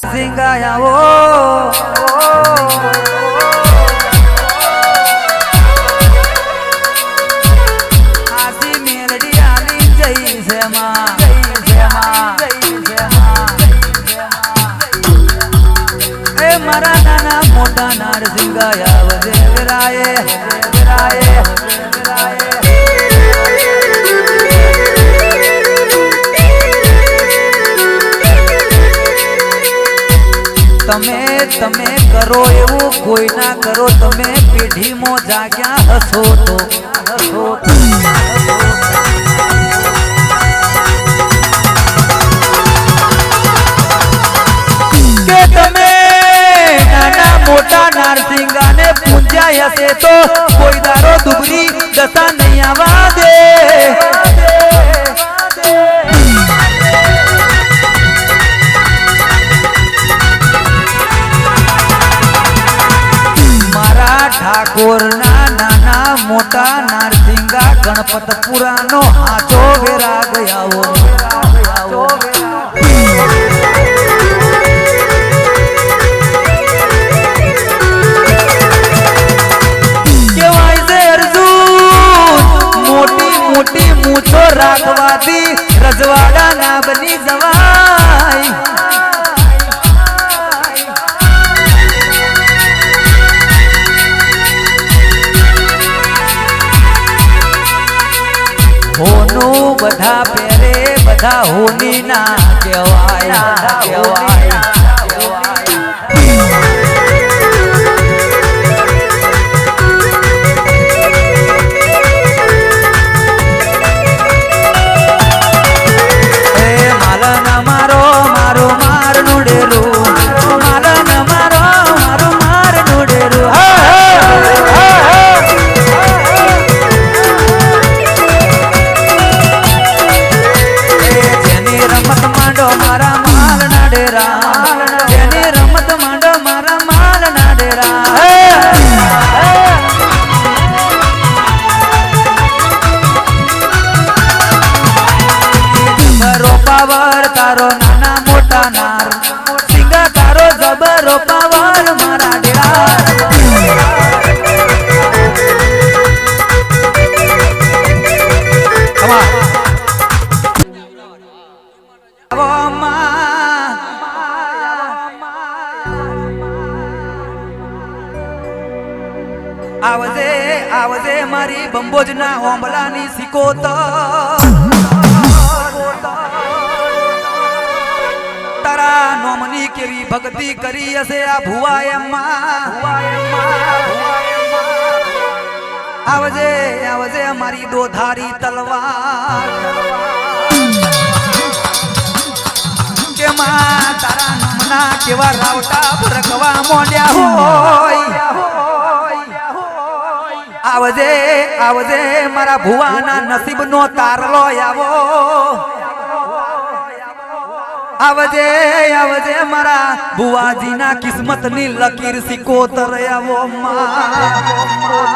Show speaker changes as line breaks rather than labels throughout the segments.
সিঙ্গায়া ও તમે તમે કરો એવું કોઈ ના કરો. તમે પેઢીમાં જાગ્યા હસો તો હસો તમે નાના મોટા નારસિંગાને પૂંજ્યા હશે તો કોઈ દારો દુબરી દશા નહીં આવવા દે. ઠાકોરના નાના મોટા નારસિંગા ગણપતપુરાનો હાચો વેરા કહેવાય મોટી મોટી મૂછો રાખવાથી રજવાડા ના બની જવાય બધા પહેરે બધા હોની ના કહેવાય કહેવાય. બંબોજના ઓંબલાની સિકોતર તારા નોમની કેવી ભક્તિ કરી હશે આ ભુવાય આવજે આવજે મારી દોધારી તલવાર. કે માં તારા નોમના કેવા રાવટા ભરકવા મોડ્યા હોય? આવજે આવજે, મારા ભુવાના નસીબનો તારલો આવો. આવજે આવજે, મારા ભુવાજીના કિસ્મતની લકીર સિકોતર આવો અરે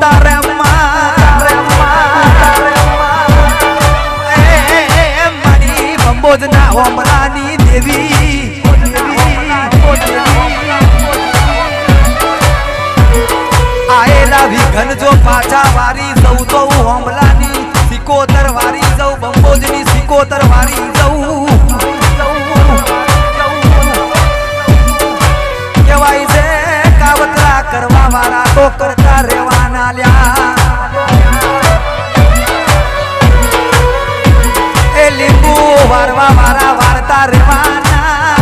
તારે મારી બંબોજ ના હોમરાની દેવી. આયેલા વિઘન જો પાછા વારી સૌ તો હોમલાની સિકોતર વારી સૌ બંબોજની એ લીંબુ વારવા વારા વારતા રહેવાના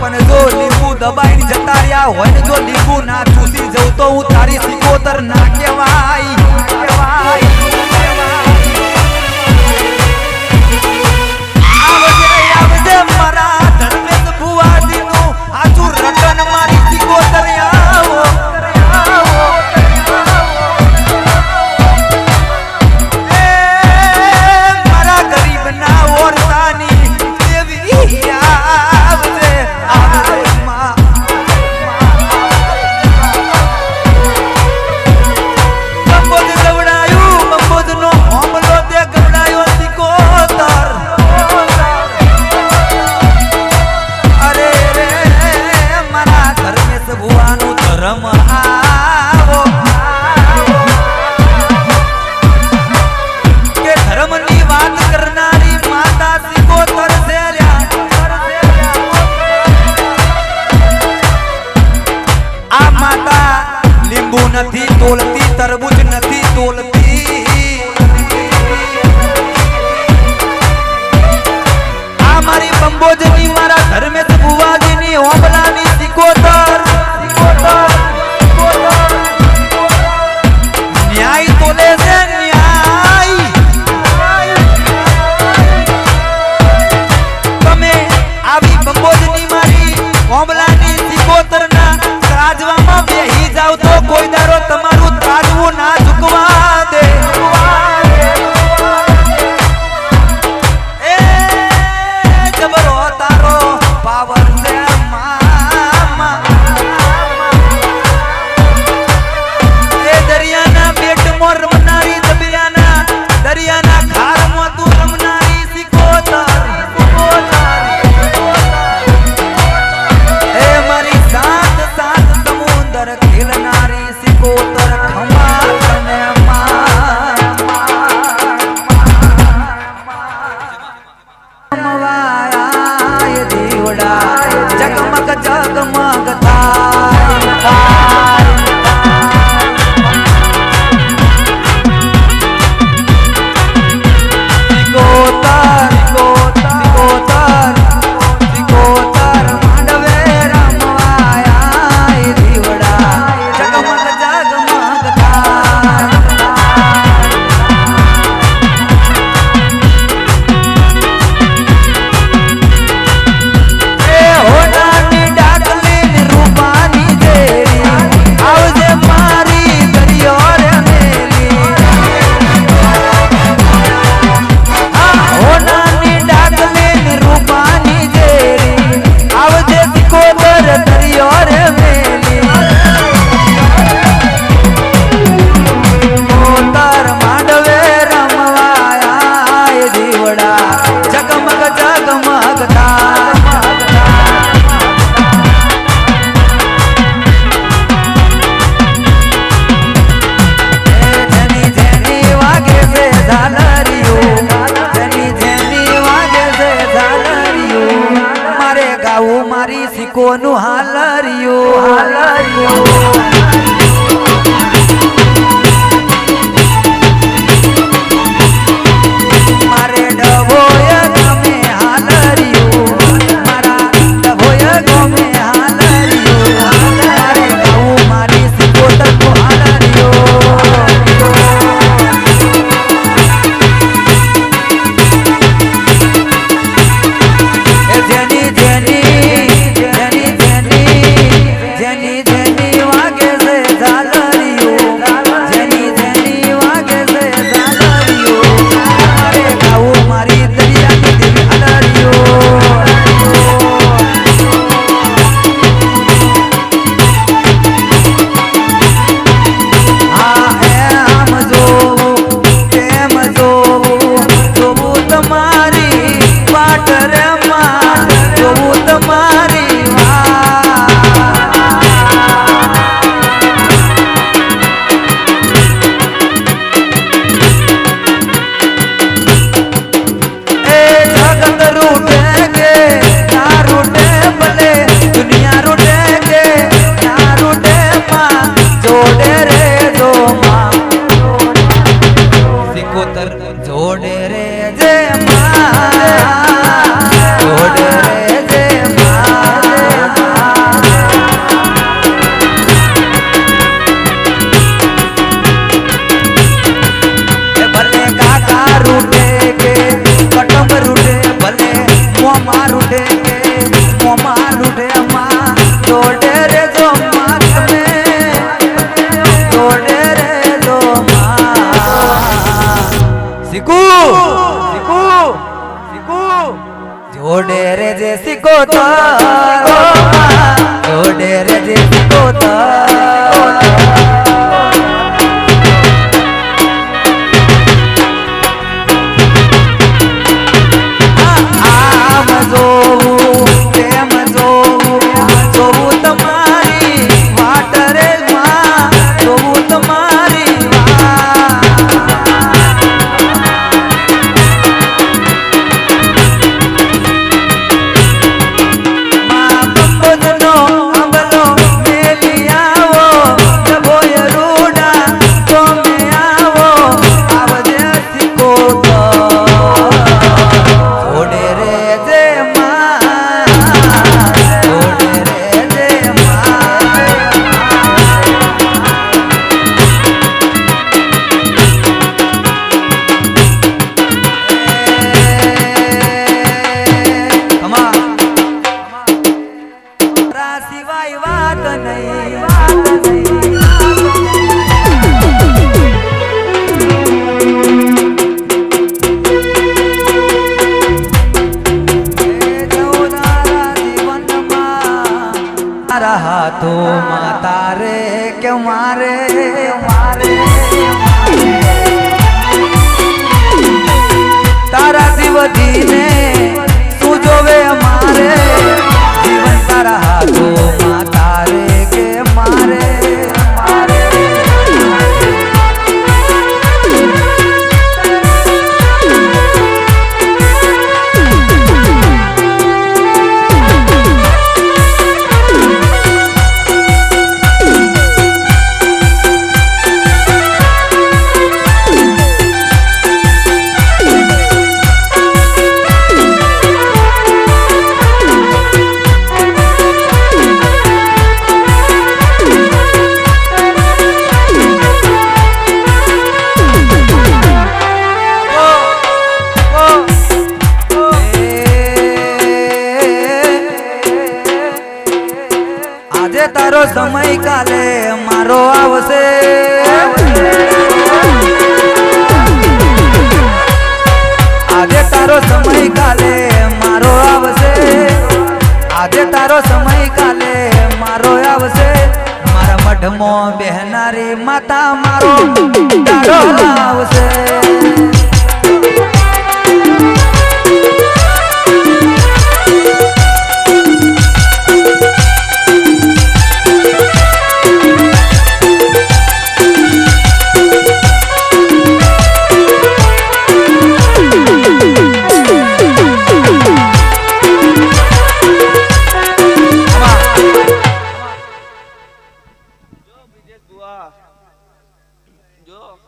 પણ જો લીંબુ દબાઈ જતા રહ્યા હોય ને જો લીંબુ ના ચૂસી જવું તો હું તારી સિકોતર ના કહેવાય. કહેવાય. કોનું હાલરિયું હાલરિયું amar જોડે રે જે શીખો જોડે રે જે શીખો મઢમાં બેહનારી માતા મારો લાવશે.
બ્રિજેશ જો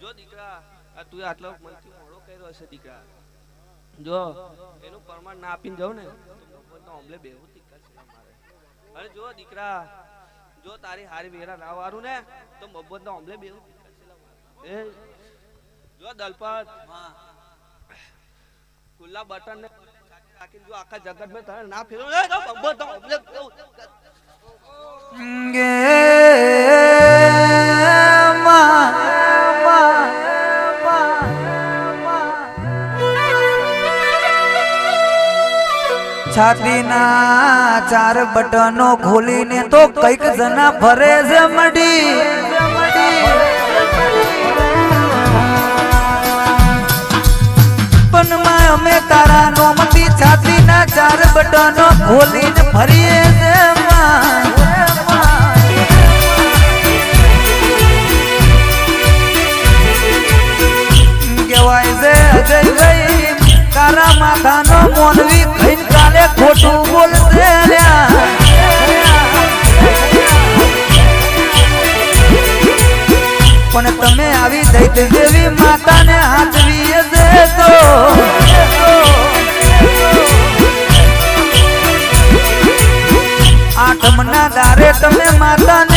જો દીકરા, આ તું આટલો મનથી મોડો કર્યો હશે દીકરા. જો, એનું પ્રમાણ ના આપીને જાઉં ને, તો ભગવાનનો અમલે બેવું દીકરા છે મારે અને જો દીકરા, જો તારી હારી વેરા ના વારું ને, તો મબ્બતનો અમલે બેવું એ, જો દલપત ખુલ્લા બટન ને જો આખા જગત મેં તારે ના ફેરવો
છાતીના ચાર બટનો ખોલીને તો કંઈક જના ફરે છે મડી પણ અમે તારા નોમતી છાતીના ચાર બટનો ખોલીને ફરીએ છે માં. ખોટું બોલશે પણ તમે આવી દૈત દેવી માતાને હાથવી દેતો આઠમના દારે તમે માતાને